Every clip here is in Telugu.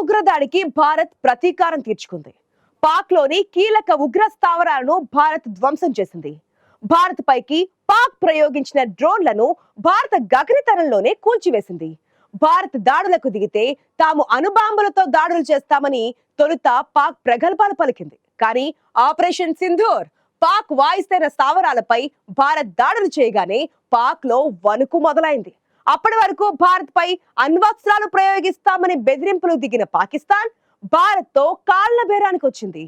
ఉగ్రదాడికి భారత్ ప్రతీకారం తీర్చుకుంది. పాక్లోని కీలక ఉగ్ర స్థావరాలను భారత్ ధ్వంసం చేసింది. భారత్ పైకి పాక్ ప్రయోగించిన డ్రోన్లను భారత గగనతరంలోనే కూల్చివేసింది. భారత్ దాడులకు దిగితే తాము అణుబాంబులతో దాడులు చేస్తామని తొలుత పాక్ ప్రగల్భాలు పలికింది. కానీ ఆపరేషన్ సింధూర్ పాక్ వాయుసేన స్థావరాలపై భారత్ దాడులు చేయగానే పాక్లో వణుకు మొదలైంది. అప్పటి వరకు భారత్ పై అణ్వస్త్రాలు ప్రయోగిస్తామని బెదిరింపులు దిగిన పాకిస్తాన్ భారత్తో కాళ్ళ బేరానికి వచ్చింది.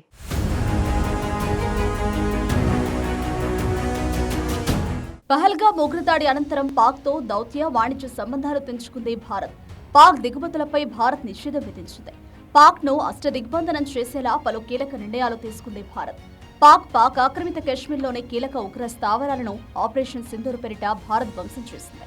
పహల్గా ఉగ్రదాడి అనంతరం పాక్తో దౌత్య వాణిజ్య సంబంధాలు పెంచుకుంది భారత్. పాక్ దిగుమతులపై భారత్ నిషేధం విధించింది. పాక్ను అష్టదిగ్బంధనం చేసేలా పలు కీలక నిర్ణయాలు తీసుకుంది భారత్. పాక్ పాక్ ఆక్రమిత కాశ్మీర్లోని కీలక ఉగ్ర స్థావరాలను ఆపరేషన్ సింధూర్ పేరిట భారత్ ధ్వంసం చేసింది.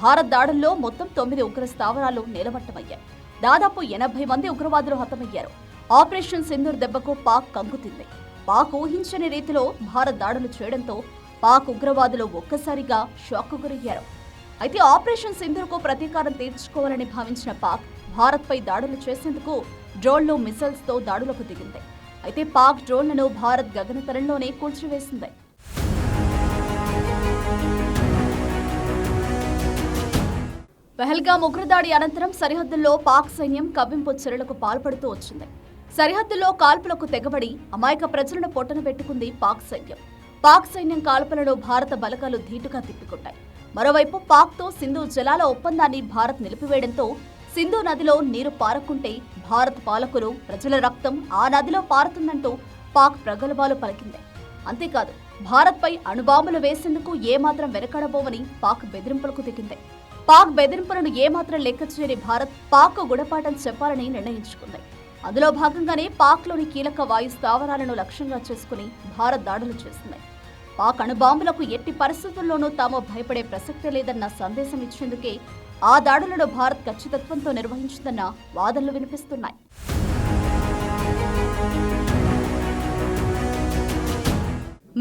భారత్ దాడుల్లో మొత్తం తొమ్మిది ఉగ్ర స్థావరాలు నిలబట్టమయ్యాయి దాదాపు ఎనభై మంది ఉగ్రవాదులు హతమయ్యారు. ఆపరేషన్ సింధూర్ దెబ్బకు పాక్ కంగుతింది. పాక్ ఊహించని రీతిలో భారత్ దాడులు చేయడంతో పాక్ ఉగ్రవాదులు ఒక్కసారిగా షాక్ గురయ్యారు. అయితే ఆపరేషన్ సింధూర్కు ప్రతీకారం తీర్చుకోవాలని భావించిన పాక్ భారత్పై దాడులు చేసేందుకు డ్రోన్లు మిసైల్స్తో దాడులకు దిగింది. అయితే పాక్ డ్రోన్లను భారత్ గగనతలంలోనే కూల్చివేసింది. పహల్గామ్ ఉగ్రదాడి అనంతరం సరిహద్దుల్లో పాక్ సైన్యం కవ్వింపు చర్యలకు పాల్పడుతూ వచ్చింది. సరిహద్దుల్లో కాల్పులకు తెగబడి అమాయక ప్రజలను పొట్టన పెట్టుకుంది పాక్ సైన్యం. పాక్ సైన్యం కాల్పులను భారత బలగాలు ధీటుగా తిప్పికొట్టాయి. మరోవైపు పాక్తో సింధు జలాల ఒప్పందాన్ని భారత్ నిలిపివేయడంతో సింధు నదిలో నీరు పారకుంటే భారత్ పాలకులు ప్రజల రక్తం ఆ నదిలో పారుతుందంటూ పాక్ ప్రగల్భాలు పలికింది. అంతేకాదు భారత్పై అణుబాంబులు వేసేందుకు ఏమాత్రం వెనకడబోవని పాక్ బెదిరింపులకు దిగింది. పాక్ బెదిరింపులను ఏమాత్రం లెక్క చేయని భారత్ పాక్ గుణపాఠం చెప్పాలని నిర్ణయించుకుంది. అందులో భాగంగానే పాక్లోని కీలక వాయు స్థావరాలను లక్ష్యంగా చేసుకుని భారత్ దాడులు చేసింది. పాక్ అణుబాంబులకు ఎట్టి పరిస్థితుల్లోనూ తాము భయపడే ప్రసక్తే లేదన్న సందేశం ఇచ్చేందుకే ఆ దాడులను భారత్ ఖచ్చితత్వంతో నిర్వహించిందన్న వాదనలు వినిపిస్తున్నాయి.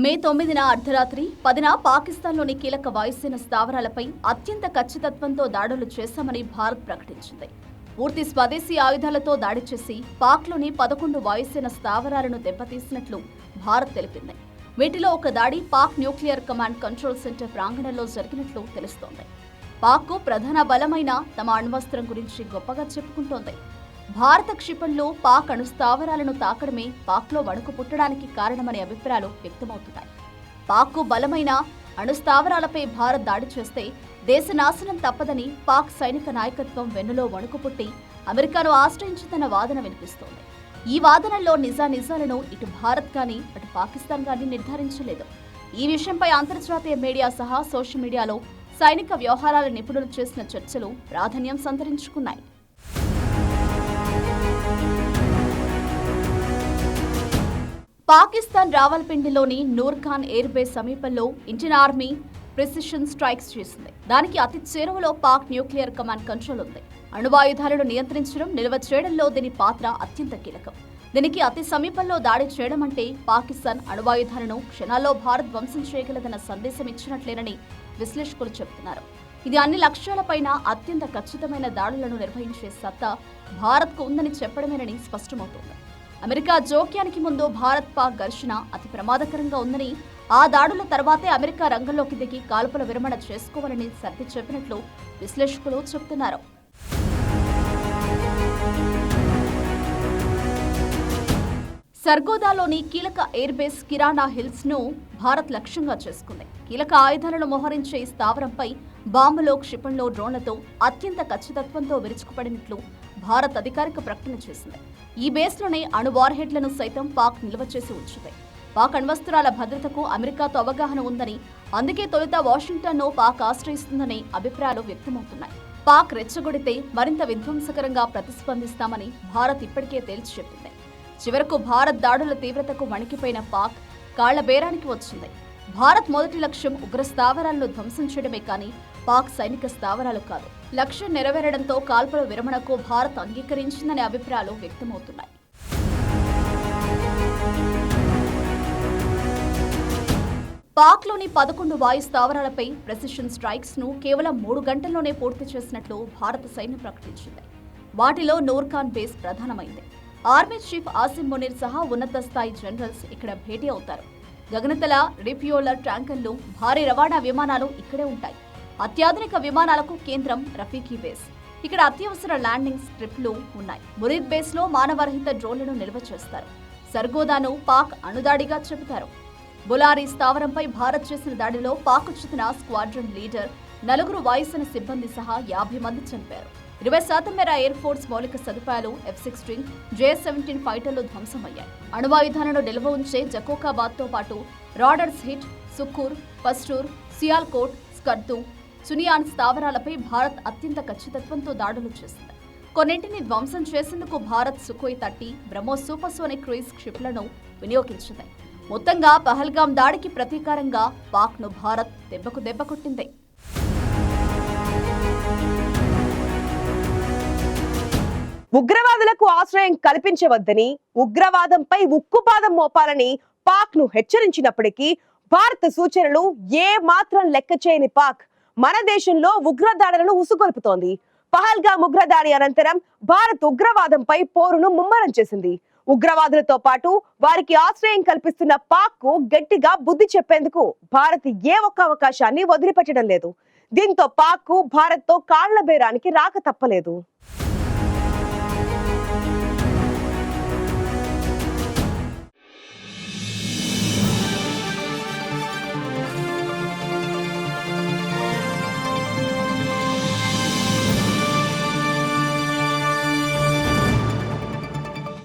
మే తొమ్మిదిన అర్ధరాత్రి పదిన పాకిస్తాన్లోని కీలక వాయుసేన స్థావరాలపై అత్యంత ఖచ్చితత్వంతో దాడులు చేశామని భారత్ ప్రకటించింది. పూర్తి స్వదేశీ ఆయుధాలతో దాడి చేసి పాక్లోని పదకొండు వాయుసేన స్థావరాలను దెబ్బతీసినట్లు భారత్ తెలిపింది. వీటిలో ఒక దాడి Pak nuclear command control centre ప్రాంగణంలో జరిగినట్లు తెలుస్తోంది. పాక్కు ప్రధాన బలమైన తమ అణ్వస్త్రం గురించి గొప్పగా చెప్పుకుంటోంది. భారత క్షిపణిలో పాక్ అణు స్థావరాలను తాకడమే పాక్లో వణుకు పుట్టడానికి కారణమనే అభిప్రాయాలు వ్యక్తమవుతున్నాయి. పాక్కు బలమైన అణు స్థావరాలపై భారత్ దాడి చేస్తే దేశ నాశనం తప్పదని పాక్ సైనిక నాయకత్వం వెన్నులో వణుకు పుట్టి అమెరికాను ఆశ్రయించిందన్న వాదన వినిపిస్తోంది. ఈ వాదనల్లో నిజానిజాలను ఇటు భారత్ కానీ అటు పాకిస్తాన్ కానీ నిర్ధారించలేదు. ఈ విషయంపై అంతర్జాతీయ మీడియా సహా సోషల్ మీడియాలో సైనిక వ్యవహారాల నిపుణులు చేసిన చర్చలు ప్రాధాన్యం సంతరించుకున్నాయి. పాకిస్తాన్ రావల్పిండిలోని నూర్ఖాన్ ఎయిర్ బేస్ సమీపంలో ఇండియన్ ఆర్మీ ప్రిసిషన్ స్ట్రైక్స్ చేసింది. దానికి అతి చేరువలో పాక్ న్యూక్లియర్ కమాండ్ కంట్రోల్ ఉంది. అణువాయుధాలను నియంత్రించడం నిల్వ చేయడంలో దీని పాత్ర అత్యంత కీలకం. దీనికి అతి సమీపంలో దాడి చేయడం అంటే పాకిస్తాన్ అణువాయుధాలను క్షణాల్లో భారత్ ధ్వంసం చేయగలదన్న సందేశం ఇచ్చినట్లేనని విశ్లేషకులు చెబుతున్నారు. ఇది అన్ని లక్ష్యాలపైన అత్యంత ఖచ్చితమైన దాడులను నిర్వహించే సత్తా భారత్కు ఉందని చెప్పడమేనని స్పష్టమవుతోంది. అమెరికా జోక్యానికి ముందు భారత్ పాక్ ఘర్షణ అతి ప్రమాదకరంగా ఉందని ఆ దాడుల తర్వాతే అమెరికా రంగంలోకి దిగి కాల్పుల విరమణ చేసుకోవాలని సర్ది చెప్పినట్లు విశ్లేషకులు చెబుతున్నారు. సర్గోదాలోని కీలక ఎయిర్ బేస్ కిరాణా హిల్స్ను భారత్ లక్ష్యంగా చేసుకుంది. కీలక ఆయుధాలను మోహరించే ఈ స్థావరంపై బాంబులో క్షిపణిలో డ్రోన్లతో అత్యంత ఖచ్చితత్వంతో విరుచుకుపడినట్లు భారత్ అధికారిక ప్రకటన చేసింది. ఈ బేస్లోనే అణు వార్హెడ్లను సైతం పాక్ నిల్వ చేసి ఉంచింది. పాక్ అణ్వస్త్రాల భద్రతకు అమెరికాతో అవగాహన ఉందని అందుకే తొలుత వాషింగ్టన్ను పాక్ ఆశ్రయిస్తుందనే అభిప్రాయాలు వ్యక్తమవుతున్నాయి. పాక్ రెచ్చగొడితే మరింత విధ్వంసకరంగా ప్రతిస్పందిస్తామని భారత్ ఇప్పటికే తేల్చి చెప్పింది. చివరకు భారత్ దాడుల తీవ్రతకు వణికిపోయిన పాక్ కాళ్ళ బేరానికి వచ్చింది. భారత్ మొదటి లక్ష్యం ఉగ్ర స్థావరాలను ధ్వంసం చేయడమే కానీ పాక్ సైనిక స్థావరాలు కాదు. లక్ష్యం నెరవేరడంతో కాల్పుల విరమణకు భారత్ అంగీకరించిందనే అభిప్రాయాలు వ్యక్తమవుతున్నాయి. పాక్లోని పదకొండు వాయు స్థావరాలపై ప్రెసిషన్ స్ట్రైక్స్ను కేవలం మూడు గంటల్లోనే పూర్తి చేసినట్లు భారత సైన్యం ప్రకటించింది. వాటిలో నూర్ఖాన్ బేస్ ప్రధానమైంది. ఆర్మీ చీఫ్ ఆసిమ్ మునీర్ సహా ఉన్నత స్థాయి జనరల్స్ ఇక్కడ భేటీ అవుతారు. గగనతల రిఫ్యూలర్ ట్యాంకర్లు భారీ రవాణా విమానాలు ఇక్కడే ఉంటాయి. అత్యాధునిక విమానాలకు కేంద్రం రఫీకీ బేస్. ఇక్కడ అత్యవసర ల్యాండింగ్ స్ట్రిప్లు ఉన్నాయి. మురీద్ బేస్లో మానవరహిత డ్రోన్లను నిల్వ చేస్తారు. సర్గోదాను పాక్ అణుదాడిగా చెబుతారు. బులారి స్థావరంపై భారత్ చేసిన దాడిలో పాక్ చెందిన స్క్వాడ్రన్ లీడర్ నలుగురు వాయుసేన సిబ్బంది సహా యాభై మంది చనిపారు ఇరవై శాతం మేర ఎయిర్ ఫోర్స్ మౌలిక సదుపాయాలు ఎఫ్ సిక్స్టీన్ జే సెవెంటీన్ ఫైటర్లు ధ్వంసమయ్యాయి. అణువాయుధాలను నిల్వ ఉంచే జకోకాబాద్తో పాటు రాడర్స్ హిట్ సుఖూర్ పస్టూర్ సియాల్కోట్ స్కర్దు సునియాన్ స్థావరాలపై భారత్ అత్యంత ఖచ్చితత్వంతో దాడులు చేసింది. కొన్నింటిని ధ్వంసం చేసేందుకు Bharat Sukhoi thirty BrahMos supersonic cruise క్షిప్లను వినియోగించింది. మొత్తంగా పహల్గాం దాడికి ప్రతీకారంగా పాక్ను భారత్ దెబ్బకు దెబ్బ కొట్టింది. ఉగ్రవాదులకు ఆశ్రయం కల్పించవద్దని ఉగ్రవాదంపై ఉక్కుపాదం మోపాలని పాక్ను హెచ్చరించినప్పటికీ భారత సూచనలు ఏ మాత్రం లెక్క చేయని పాక్ మన దేశంలో ఉగ్రదాడులను ఉసుగొల్పుతోంది. పహల్గా ఉగ్రదాడి అనంతరం భారత్ ఉగ్రవాదంపై పోరును ముమ్మరం చేసింది. ఉగ్రవాదులతో పాటు వారికి ఆశ్రయం కల్పిస్తున్న పాక్కు గట్టిగా బుద్ధి చెప్పేందుకు భారత్ ఏ ఒక్క అవకాశాన్ని వదిలిపెట్టడం లేదు. దీంతో పాక్కు భారత్తో కాళ్ళ బేరానికి రాక తప్పలేదు.